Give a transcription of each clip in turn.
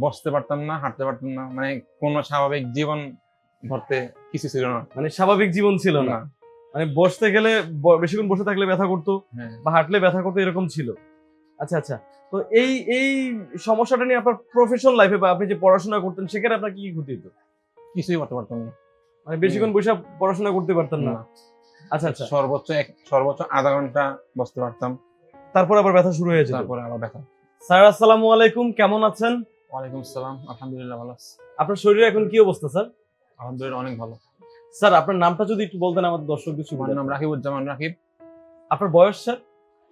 বসতে পারতাম না হাঁটতে পারতাম না। মানে কোনো স্বাভাবিক জীবন ধরতে কিছু ছিল না। মানে স্বাভাবিক জীবন ছিল না। মানে বসতে গেলে বেশিক্ষণ বসে থাকলে ব্যথা করতো হ্যাঁ। বা হাঁটলে ব্যথা করতো এরকম ছিল। আচ্ছা আচ্ছা। তো এই এই সমস্যাটা নিয়ে আপনার প্রফেশনাল লাইফে বা আপনি যে পড়াশোনা করতেন সেখানে আপনার কি কি ক্ষতি হতো? কিছুই করতে পারতাম না। মানে বেশিক্ষণ বসে পড়াশোনা করতে পারতাম না। না। আচ্ছা আচ্ছা। সর্বোচ্চ এক সর্বোচ্চ আধা ঘণ্টা বসতে পারতাম। তারপর আবার ব্যথা শুরু হয়ে যেত। তারপরে আবার ব্যথা। স্যার আসসালামু আলাইকুম। কেমন আছেন? ওয়ালাইকুম আসসালাম আলহামদুলিল্লাহ ভালো আছি। আপনার শরীরে এখন কি অবস্থা স্যার? আলহামদুলিল্লাহ অনেক ভালো। স্যার আপনার নামটা যদি একটু বলতেন আমাদের দর্শকদের আমার সুবিধা নাম রাকিবুজ্জামান রাকিব। আপনার বয়স স্যার?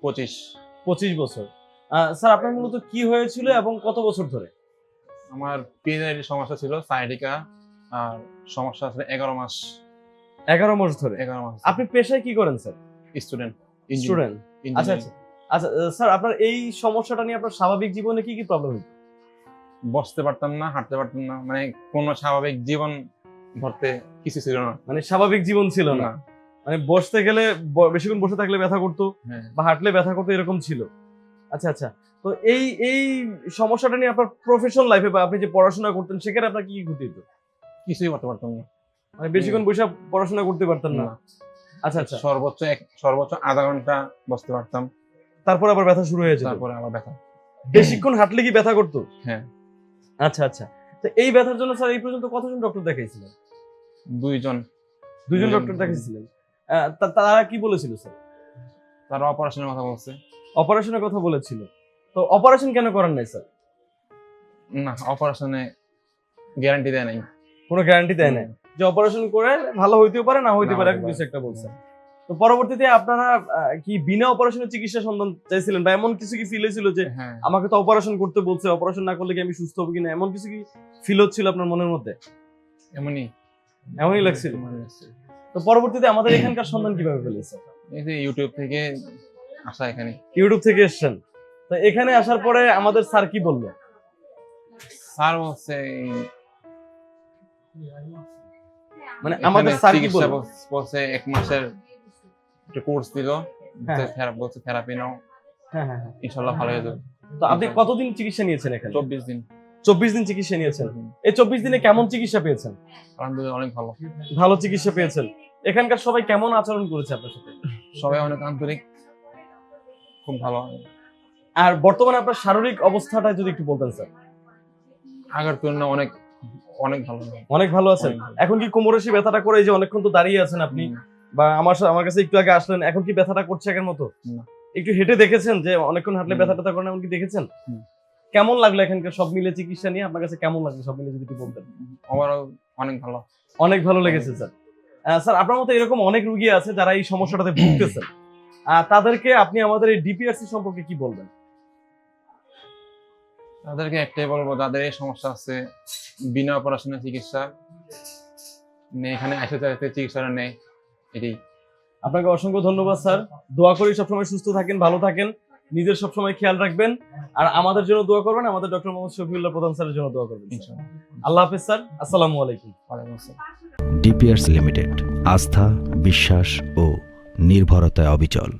পঁচিশ। পঁচিশ বছর। স্যার আপনার মূলত কি হয়েছিল এবং কত বছর ধরে? আমার পিএনআইডি সমস্যা ছিল সাইডিকা আর সমস্যা ছিল এগারো মাস। এগারো মাস ধরে? এগারো মাস। আপনি পেশায় কি করেন স্যার? Student student? আচ্ছা আচ্ছা। আচ্ছা স্যার আপনার এই সমস্যাটা নিয়ে আপনার স্বাভাবিক জীবনে কি কি প্রবলেম হচ্ছে বসতে পারতাম না হাঁটতে পারতাম না। মানে কোনো স্বাভাবিক জীবন ধরতে কিছু ছিল না। মানে স্বাভাবিক জীবন ছিল না। মানে বসতে গেলে বেশিক্ষণ বসে থাকলে ব্যথা করতো হ্যাঁ। বা হাঁটলে ব্যথা করতো এরকম ছিল। আচ্ছা আচ্ছা। তো এই এই সমস্যাটা নিয়ে আপনার প্রফেশনাল লাইফে বা আপনি যে পড়াশোনা করতেন সেখানে আপনার কি কি ক্ষতি হতো? কিছুই করতে পারতাম না। মানে বেশিক্ষণ বসে পড়াশোনা করতে পারতাম না। না। আচ্ছা আচ্ছা। সর্বোচ্চ এক সর্বোচ্চ আধা ঘণ্টা বসতে পারতাম। তারপর আবার ব্যথা শুরু হয়ে যেত? তারপরে আবার ব্যথা। বেশিক্ষণ হাঁটলে কি ব্যথা করতো? হ্যাঁ। আচ্ছা আচ্ছা। তো এই ব্যথার জন্য স্যার এই পর্যন্ত কতজন ডক্টর দেখাইছিলেন? দুইজন। দুইজন। ডক্টর দেখাইছিলেন। তারা কি বলেছিল স্যার? তারা অপারেশনের কথা বলছে। অপারেশনের কথা বলেছিল। তো অপারেশন কেন করেন নাই স্যার? না অপারেশনে গ্যারান্টি দেয় নাই। কোনো গ্যারান্টি দেয় নাই? যে অপারেশন করে ভালো হইতেও পারে না হইতে পারে কিছু। একটা বলছে। তো পরবর্তীতে আপনারা কি বিনা অপারেশনের চিকিৎসা সন্ধান চাইছিলেন? বা এমন কিছু কি ফিল হয়েছিল যে হ্যাঁ। আমাকে তো অপারেশন করতে বলছে অপারেশন না করলে কি আমি সুস্থ হব কিনা? এমন কিছু কি ফিল হচ্ছিল আপনার মনের মধ্যে? এমনই। এমনই লাগছিল? তো পরবর্তীতে আমাদের এখানকার সন্ধান কীভাবে পেলেছে এই যে ইউটিউব থেকে আসা এখানে। ইউটিউব থেকে এসছেন। তো এখানে আসার পরে আমাদের স্যার কি বলল? স্যার বলছে মানে আমাদের স্যার কি বলল? বলছে এক মাসের একটা কোর্স দিল। বলছে থেরাপি নাও। হ্যাঁ হ্যাঁ হ্যাঁ। ইনশাল্লাহ ভালো হয়ে যাবে। তো আপনি কতদিন চিকিৎসা নিয়েছেন এখানে? চব্বিশ দিন। চব্বিশ দিন চিকিৎসা নিয়েছেন? এই চব্বিশ দিনে কেমন চিকিৎসা পেয়েছেন? আলহামদুলিল্লাহ অনেক ভালো। ভালো চিকিৎসা পেয়েছেন। এখানকার সবাই কেমন আচরণ করেছে আপনার সাথে? সবাই অনেক আন্তরিক খুব ভালো। আর বর্তমানে আপনার শারীরিক অবস্থাটা যদি একটু বলতেন স্যার। আগের তুলনায় অনেক অনেক ভালো। অনেক ভালো আছেন। এখন কি কোমরে সেই ব্যথাটা করে এই যে অনেকক্ষণ তো দাঁড়িয়ে আছেন আপনি? বা আমার আমার কাছে একটু আগে আসলেন এখন কি ব্যথাটা করছে আগের মতো? একটু হেঁটে দেখেছেন যে অনেকক্ষণ হাঁটলে। ব্যথা দেখেছেন? কেমন লাগল এখানকার সব মিলে চিকিৎসা নিয়ে? আপনার কাছে কেমন লাগল সব মিলে যদি একটু বলতেন? অনেক ভালো। অনেক ভালো লেগেছে স্যার। স্যার আপনার মতো এরকম অনেক রুগী আছে যারা এই সমস্যাটাতে ভুগতেছেন। তাদেরকে আপনি আমাদের এই ডিপিআরসি সম্পর্কে কি বলবেন? তাদেরকে একটাই বলব যাদের এই সমস্যা আছে বিনা অপারেশনের চিকিৎসা এখানে এসে যাতে চিকিৎসাটা নেই। এটাই। আপনাকে অসংখ্য ধন্যবাদ স্যার। দোয়া করি সবসময় সুস্থ থাকেন ভালো থাকেন। নিজের সবসময় খেয়াল রাখবেন। আর আমাদের জন্য দোয়া করবেন আমাদের ডক্টর মোহাম্মদ শফিউল্লাহ প্রধান স্যারের জন্য দোয়া করবেন আল্লাহ হাফেজ স্যার। আসসালামু আলাইকুম। ডিপিআরস লিমিটেড আস্থা বিশ্বাস ও নির্ভরতায় অবিচল।